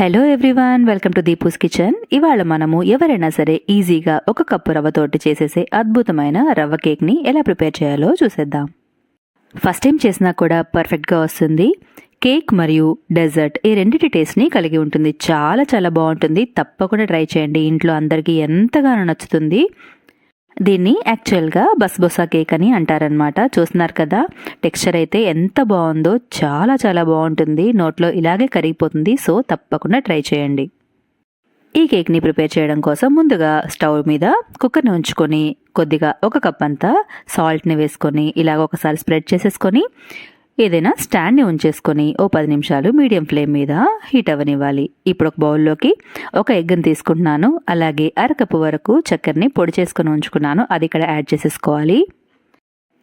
Hello everyone welcome to Deepu's kitchen ఇవాళ మనము ఎవరైనా సరే ఈజీగా ఒక కప్పు రవ్వతోటి చేసేసే అద్భుతమైన రవ్వ కేక్ని ఎలా ప్రిపేర్ చేయాలో చూసేద్దాం. ఫస్ట్ టైం చేసినా కూడా పర్ఫెక్ట్గా వస్తుంది. కేక్ మరియు డెజర్ట్ ఈ రెండింటి టేస్ట్ని కలిగి ఉంటుంది. చాలా చాలా బాగుంటుంది. తప్పకుండా ట్రై చేయండి. ఇంట్లో అందరికీ ఎంతగానో నచ్చుతుంది. దీన్ని యాక్చువల్గా బస్బొసా కేక్ అని అంటారనమాట చూస్తున్నారు కదా? టెక్స్చర్ అయితే ఎంత బాగుందో చాలా చాలా బాగుంటుంది. నోట్లో ఇలాగే కరిగిపోతుంది. సో తప్పకుండా ట్రై చేయండి. ఈ కేక్ని ప్రిపేర్ చేయడం కోసం ముందుగా స్టవ్ మీద కుక్కర్ని ఉంచుకొని కొద్దిగా ఒక కప్ అంతా సాల్ట్ని వేసుకొని ఇలాగ ఒకసారి స్ప్రెడ్ చేసేసుకొని ఏదైనా స్టాండ్ని ఉంచేసుకొని ఓ పది నిమిషాలు మీడియం ఫ్లేమ్ మీద హీట్ అవ్వనివ్వాలి. ఇప్పుడు ఒక బౌల్లోకి ఒక ఎగ్గును తీసుకుంటున్నాను. అలాగే అరకప్పు వరకు చక్కెరని పొడి చేసుకొని ఉంచుకున్నాను. అది ఇక్కడ యాడ్ చేసేసుకోవాలి.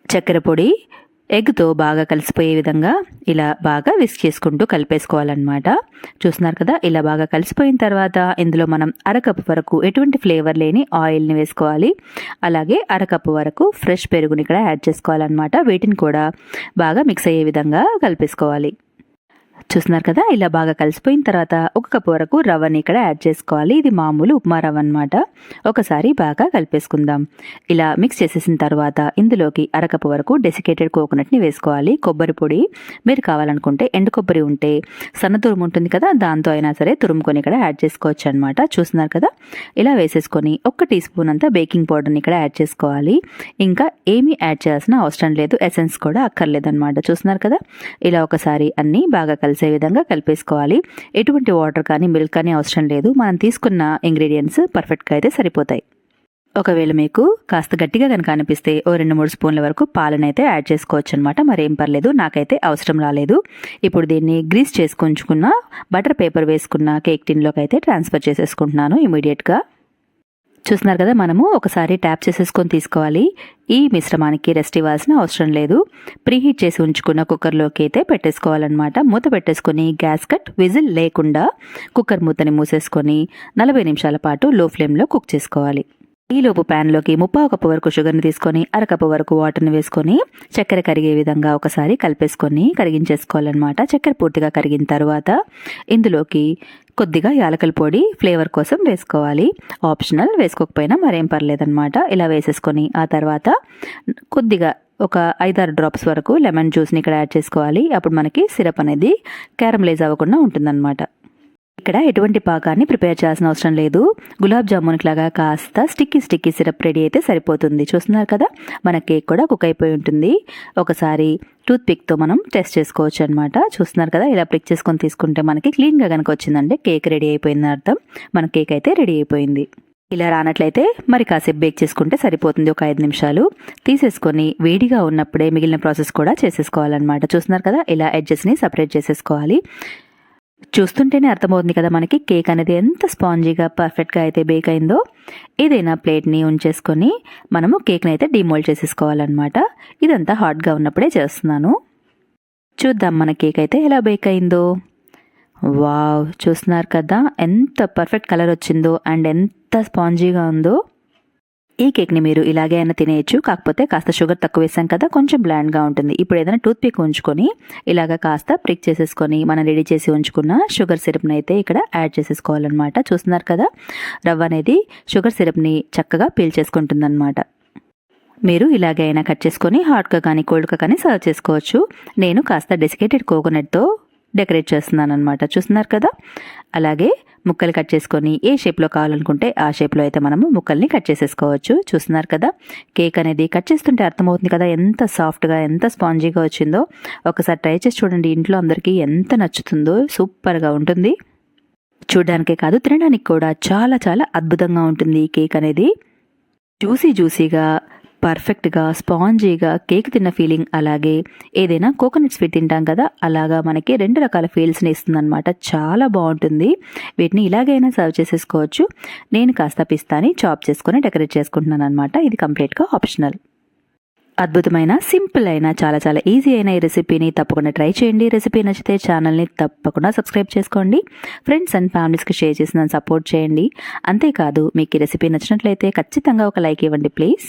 చక్కెర పొడి ఎగ్తో బాగా కలిసిపోయే విధంగా ఇలా బాగా విస్క్ చేసుకుంటూ కలిపేసుకోవాలన్నమాట. చూస్తున్నారు కదా ఇలా బాగా కలిసిపోయిన తర్వాత ఇందులో మనం అరకప్పు వరకు ఎటువంటి ఫ్లేవర్ లేని ఆయిల్ని వేసుకోవాలి. అలాగే అరకప్పు వరకు ఫ్రెష్ పెరుగుని ఇక్కడ యాడ్ చేసుకోవాలన్నమాట. వీటిని కూడా బాగా మిక్స్ అయ్యే విధంగా కలిపేసుకోవాలి. చూస్తున్నారు కదా ఇలా బాగా కలిసిపోయిన తర్వాత ఒక కప్పు వరకు రవ్వని ఇక్కడ యాడ్ చేసుకోవాలి. ఇది మామూలు ఉప్మా రవ్వ అనమాట ఒకసారి బాగా కలిపేసుకుందాం. ఇలా మిక్స్ చేసేసిన తర్వాత ఇందులోకి అరకప్పు వరకు డెసికేటెడ్ కోకోనట్ని వేసుకోవాలి. కొబ్బరి పొడి. మీరు కావాలనుకుంటే ఎండు కొబ్బరి ఉంటే సన్న తురుము ఉంటుంది కదా దాంతో అయినా సరే తురుముకొని ఇక్కడ యాడ్ చేసుకోవచ్చు అనమాట చూస్తున్నారు కదా? ఇలా వేసేసుకొని ఒక టీ స్పూన్ అంతా బేకింగ్ పౌడర్ని ఇక్కడ యాడ్ చేసుకోవాలి. ఇంకా ఏమీ యాడ్ చేయాల్సిన అవసరం లేదు. ఎసెన్స్ కూడా అక్కర్లేదన్నమాట. చూస్తున్నారు కదా? ఇలా ఒకసారి అన్నీ బాగా కలిసే విధంగా కలిపేసుకోవాలి. ఎటువంటి వాటర్ కానీ మిల్క్ కానీ అవసరం లేదు. మనం తీసుకున్న ఇంగ్రీడియంట్స్ పర్ఫెక్ట్గా అయితే సరిపోతాయి. ఒకవేళ మీకు కాస్త గట్టిగా కనుక అనిపిస్తే ఓ రెండు మూడు స్పూన్ల వరకు పాలనైతే యాడ్ చేసుకోవచ్చు అనమాట మరేం పర్లేదు నాకైతే అవసరం రాలేదు. ఇప్పుడు దీన్ని గ్రీస్ చేసుకుంచుకున్న బటర్ పేపర్ వేసుకున్న కేక్ టిన్లోకి అయితే ట్రాన్స్ఫర్ చేసేసుకుంటున్నాను ఇమీడియట్గా. చూస్తున్నారు కదా మనము ఒకసారి ట్యాప్ చేసేసుకొని తీసుకోవాలి. ఈ మిశ్రమానికి రెస్ట్ ఇవ్వాల్సిన అవసరం లేదు. ప్రీహీట్ చేసి ఉంచుకున్న కుక్కర్లోకి అయితే పెట్టేసుకోవాలన్నమాట. మూత పెట్టేసుకొని గ్యాస్ కట్ విజిల్ లేకుండా కుక్కర్ మూతని మూసేసుకొని నలభై నిమిషాల పాటు లో ఫ్లేమ్లో కుక్ చేసుకోవాలి. ఈలోపు ప్యాన్లోకి ముప్పావు కప్పు వరకు షుగర్ని తీసుకొని అరకప్పు వరకు వాటర్ని వేసుకొని చక్కెర కరిగే విధంగా ఒకసారి కలిపేసుకొని కరిగించేసుకోవాలన్నమాట. చక్కెర పూర్తిగా కరిగిన తర్వాత ఇందులోకి కొద్దిగా యాలకల పొడి ఫ్లేవర్ కోసం వేసుకోవాలి. ఆప్షనల్ వేసుకోకపోయినా మరేం పర్లేదన్నమాట. ఇలా వేసేసుకొని ఆ తర్వాత కొద్దిగా ఒక ఐదారు డ్రాప్స్ వరకు లెమన్ జ్యూస్ని ఇక్కడ యాడ్ చేసుకోవాలి. అప్పుడు మనకి సిరప్ అనేది క్యారమలైజ్ అవ్వకుండా ఉంటుందన్నమాట. ఇక్కడ ఎటువంటి పాకాన్ని ప్రిపేర్ చేయాల్సిన అవసరం లేదు. గులాబ్ జామున్కి లాగా కాస్త స్టిక్కీ స్టిక్కీ సిరప్ రెడీ అయితే సరిపోతుంది. చూస్తున్నారు కదా? మన కేక్ కూడా కుక్ అయిపోయి ఉంటుంది. ఒకసారి టూత్ పిక్తో మనం టెస్ట్ చేసుకోవచ్చు అనమాట చూస్తున్నారు కదా? ఇలా ప్లిక్ చేసుకొని తీసుకుంటే మనకి క్లీన్గా కనుక వచ్చిందంటే కేక్ రెడీ అయిపోయింది అర్థం. మన కేక్ అయితే రెడీ అయిపోయింది. ఇలా రానట్లయితే మరి కాసేపు బేక్ చేసుకుంటే సరిపోతుంది. ఒక ఐదు నిమిషాలు తీసేసుకొని వేడిగా ఉన్నప్పుడే మిగిలిన ప్రాసెస్ కూడా చేసేసుకోవాలన్నమాట. చూస్తున్నారు కదా? ఇలా ఎడ్జెస్ని సపరేట్ చేసేసుకోవాలి. చూస్తుంటేనే అర్థమవుతుంది కదా మనకి. కేక్ అనేది ఎంత స్పాంజీగా పర్ఫెక్ట్గా అయితే బేక్ అయిందో ఏదైనా ప్లేట్ని ఉంచేసుకొని మనము కేక్ని అయితే డిమోల్డ్ చేసేసుకోవాలన్నమాట. ఇదంతా హాట్గా ఉన్నప్పుడే చేస్తున్నాను. చూద్దాం మన కేక్ అయితే ఎలా బేక్ అయిందో. వావ్! చూస్తున్నారు కదా ఎంత పర్ఫెక్ట్ కలర్ వచ్చిందో అండ్ ఎంత స్పాంజీగా ఉందో. ఈ కేక్ని మీరు ఇలాగే అయినా తినేయచ్చు కాకపోతే కాస్త షుగర్ తక్కువ వేసాం కదా కొంచెం బ్లాండ్గా ఉంటుంది. ఇప్పుడు ఏదైనా టూత్ పిక్ ఉంచుకొని ఇలాగ కాస్త ప్రిక్ చేసేసుకొని మనం రెడీ చేసి ఉంచుకున్న షుగర్ సిరప్ని అయితే ఇక్కడ యాడ్ చేసేసుకోవాలన్నమాట. చూస్తున్నారు కదా రవ్వ అనేది షుగర్ సిరప్ని చక్కగా పీల్చేసుకుంటుందన్నమాట మీరు ఇలాగే అయినా కట్ చేసుకొని హాట్గా కానీ కోల్డ్గా కానీ సర్వ్ చేసుకోవచ్చు. నేను కాస్త డెసికేటెడ్ కోకోనట్తో డెకరేట్ చేస్తున్నాను అనమాట చూస్తున్నారు కదా? అలాగే ముక్కలు కట్ చేసుకొని ఏ షేప్లో కావాలనుకుంటే ఆ షేప్లో అయితే మనము ముక్కల్ని కట్ చేసేసుకోవచ్చు. చూస్తున్నారు కదా? కేక్ అనేది కట్ చేస్తుంటే అర్థమవుతుంది కదా ఎంత సాఫ్ట్గా ఎంత స్పాంజీగా వచ్చిందో. ఒకసారి ట్రై చేసి చూడండి ఇంట్లో అందరికీ ఎంత నచ్చుతుందో. సూపర్గా ఉంటుంది. చూడడానికే కాదు తినడానికి కూడా చాలా చాలా అద్భుతంగా ఉంటుంది ఈ కేక్ అనేది. జ్యూసీ జ్యూసీగా పర్ఫెక్ట్గా స్పాంజీగా కేక్ తిన్న ఫీలింగ్ అలాగే ఏదైనా కోకోనట్ స్వీట్ తింటాం కదా అలాగా మనకి రెండు రకాల ఫీల్స్ని ఇస్తుందన్నమాట. చాలా బాగుంటుంది. వీటిని ఇలాగైనా సర్వ్ చేసేసుకోవచ్చు. నేను కాస్త పిస్తాని చాప్ చేసుకొని డెకరేట్ చేసుకుంటున్నాను అనమాట ఇది కంప్లీట్గా ఆప్షనల్. అద్భుతమైన సింపుల్ అయిన చాలా చాలా ఈజీ అయిన ఈ రెసిపీని తప్పకుండా ట్రై చేయండి. రెసిపీ నచ్చితే ఛానల్ని తప్పకుండా సబ్స్క్రైబ్ చేసుకోండి. ఫ్రెండ్స్ అండ్ ఫ్యామిలీస్కి షేర్ చేసిన సపోర్ట్ చేయండి. అంతేకాదు మీకు ఈ రెసిపీ నచ్చినట్లయితే ఖచ్చితంగా ఒక లైక్ ఇవ్వండి ప్లీజ్.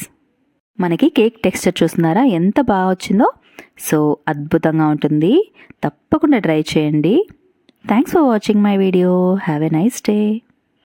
మనకి కేక్ టెక్స్చర్ చూస్తున్నారా? ఎంత బాగా వచ్చిందో? సో అద్భుతంగా ఉంటుంది. తప్పకుండా ట్రై చేయండి. Thanks for watching my video have a nice day